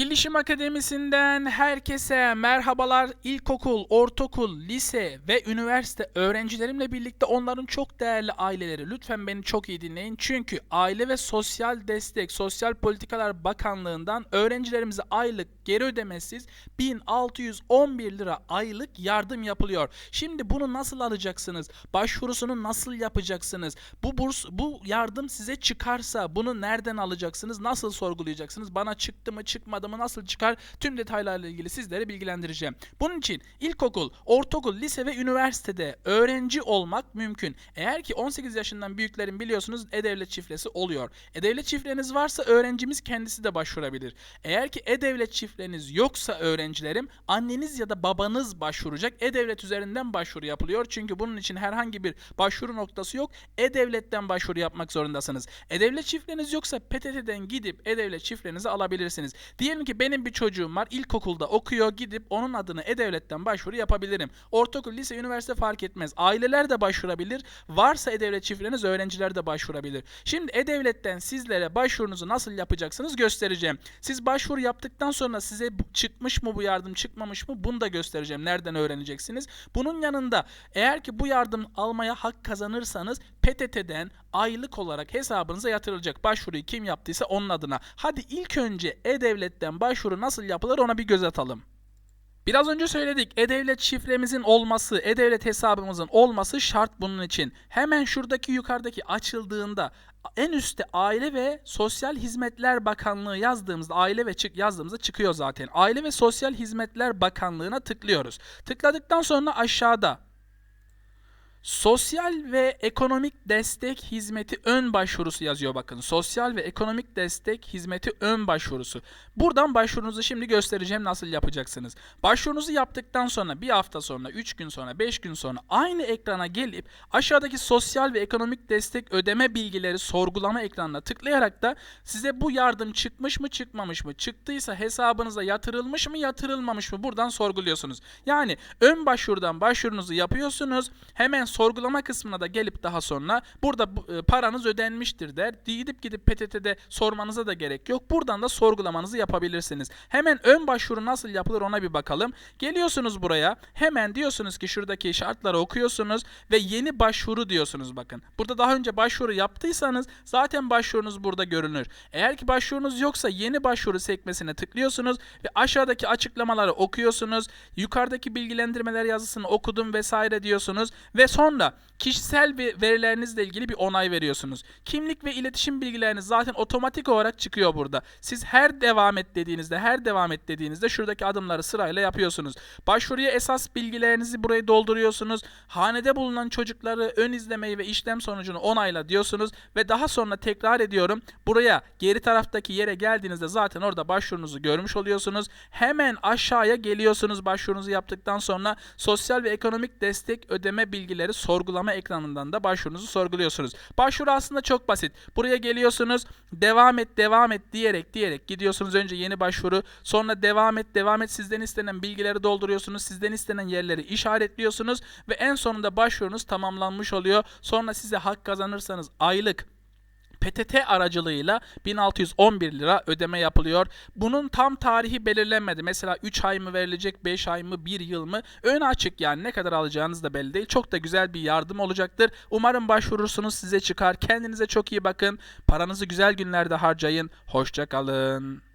Bilişim Akademisi'nden herkese merhabalar. İlkokul, ortaokul, lise ve üniversite öğrencilerimle birlikte onların çok değerli aileleri. Lütfen beni çok iyi dinleyin. Çünkü Aile ve Sosyal Destek, Sosyal Politikalar Bakanlığı'ndan öğrencilerimize aylık geri ödemesiz 1611 lira aylık yardım yapılıyor. Şimdi bunu nasıl alacaksınız? Başvurusunu nasıl yapacaksınız? Bu burs, bu yardım size çıkarsa bunu nereden alacaksınız? Nasıl sorgulayacaksınız? Bana çıktı mı çıkmadı mı nasıl çıkar? Tüm detaylarla ilgili sizlere bilgilendireceğim. Bunun için ilkokul, ortaokul, lise ve üniversitede öğrenci olmak mümkün. Eğer ki 18 yaşından büyüklerin biliyorsunuz e-devlet şifresi oluyor. E-devlet şifreniz varsa öğrencimiz kendisi de başvurabilir. Eğer ki e-devlet şifreniz yoksa öğrencilerim anneniz ya da babanız başvuracak. E-devlet üzerinden başvuru yapılıyor. Çünkü bunun için herhangi bir başvuru noktası yok. E-devletten başvuru yapmak zorundasınız. E-devlet şifreniz yoksa PTT'den gidip e-devlet şifrenizi alabilirsiniz. Diyelim ki benim bir çocuğum var ilkokulda okuyor gidip onun adını e-devletten başvuru yapabilirim. Ortaokul, lise, üniversite fark etmez. Aileler de başvurabilir. Varsa e-devlet şifreniz öğrenciler de başvurabilir. Şimdi e-devletten sizlere başvurunuzu nasıl yapacaksınız göstereceğim. Siz başvuru yaptıktan sonra size çıkmış mı bu yardım çıkmamış mı bunu da göstereceğim. Nereden öğreneceksiniz? Bunun yanında eğer ki bu yardım almaya hak kazanırsanız PTT'den aylık olarak hesabınıza yatırılacak. Başvuruyu kim yaptıysa onun adına. Hadi ilk önce e-devletten başvuru nasıl yapılır ona bir göz atalım. Biraz önce söyledik. E-Devlet şifremizin olması, E-Devlet hesabımızın olması şart bunun için. Hemen şuradaki yukarıdaki açıldığında en üstte Aile ve Sosyal Hizmetler Bakanlığı yazdığımızda aile ve çık yazdığımızda çıkıyor zaten. Aile ve Sosyal Hizmetler Bakanlığı'na tıklıyoruz. Tıkladıktan sonra aşağıda Sosyal ve ekonomik destek hizmeti ön başvurusu yazıyor bakın. Sosyal ve ekonomik destek hizmeti ön başvurusu. Buradan başvurunuzu şimdi göstereceğim nasıl yapacaksınız. Başvurunuzu yaptıktan sonra bir hafta sonra, 3 gün sonra, 5 gün sonra aynı ekrana gelip aşağıdaki sosyal ve ekonomik destek ödeme bilgileri sorgulama ekranına tıklayarak da size bu yardım çıkmış mı çıkmamış mı? Çıktıysa hesabınıza yatırılmış mı yatırılmamış mı? Buradan sorguluyorsunuz. Yani ön başvurudan başvurunuzu yapıyorsunuz. Hemen sorgulama kısmına da gelip daha sonra burada bu- e, paranız ödenmiştir der. Gidip gidip PTT'de sormanıza da gerek yok. Buradan da sorgulamanızı yapabilirsiniz. Hemen ön başvuru nasıl yapılır ona bir bakalım. Geliyorsunuz buraya. Hemen diyorsunuz ki şuradaki şartları okuyorsunuz ve yeni başvuru diyorsunuz bakın. Burada daha önce başvuru yaptıysanız zaten başvurunuz burada görünür. Eğer ki başvurunuz yoksa yeni başvuru sekmesine tıklıyorsunuz ve aşağıdaki açıklamaları okuyorsunuz. Yukarıdaki bilgilendirmeler yazısını okudum vesaire diyorsunuz ve sonra kişisel verilerinizle ilgili bir onay veriyorsunuz. Kimlik ve iletişim bilgileriniz zaten otomatik olarak çıkıyor burada. Siz her devam et dediğinizde, her devam et dediğinizde şuradaki adımları sırayla yapıyorsunuz. Başvuruya esas bilgilerinizi buraya dolduruyorsunuz. Hanede bulunan çocukları ön izlemeyi ve işlem sonucunu onayla diyorsunuz ve daha sonra tekrar ediyorum. Buraya geri taraftaki yere geldiğinizde zaten orada başvurunuzu görmüş oluyorsunuz. Hemen aşağıya geliyorsunuz başvurunuzu yaptıktan sonra sosyal ve ekonomik destek ödeme bilgileri sorgulama ekranından da başvurunuzu sorguluyorsunuz. Başvuru aslında çok basit. Buraya geliyorsunuz, devam et, devam et diyerek diyerek gidiyorsunuz. Önce yeni başvuru, sonra devam et, devam et. Sizden istenen bilgileri dolduruyorsunuz. Sizden istenen yerleri işaretliyorsunuz ve en sonunda başvurunuz tamamlanmış oluyor. Sonra size hak kazanırsanız aylık PTT aracılığıyla 1611 lira ödeme yapılıyor. Bunun tam tarihi belirlenmedi. Mesela 3 ay mı verilecek, 5 ay mı, 1 yıl mı? Ön açık yani ne kadar alacağınız da belli değil. Çok da güzel bir yardım olacaktır. Umarım başvurursunuz size çıkar. Kendinize çok iyi bakın. Paranızı güzel günlerde harcayın. Hoşça kalın.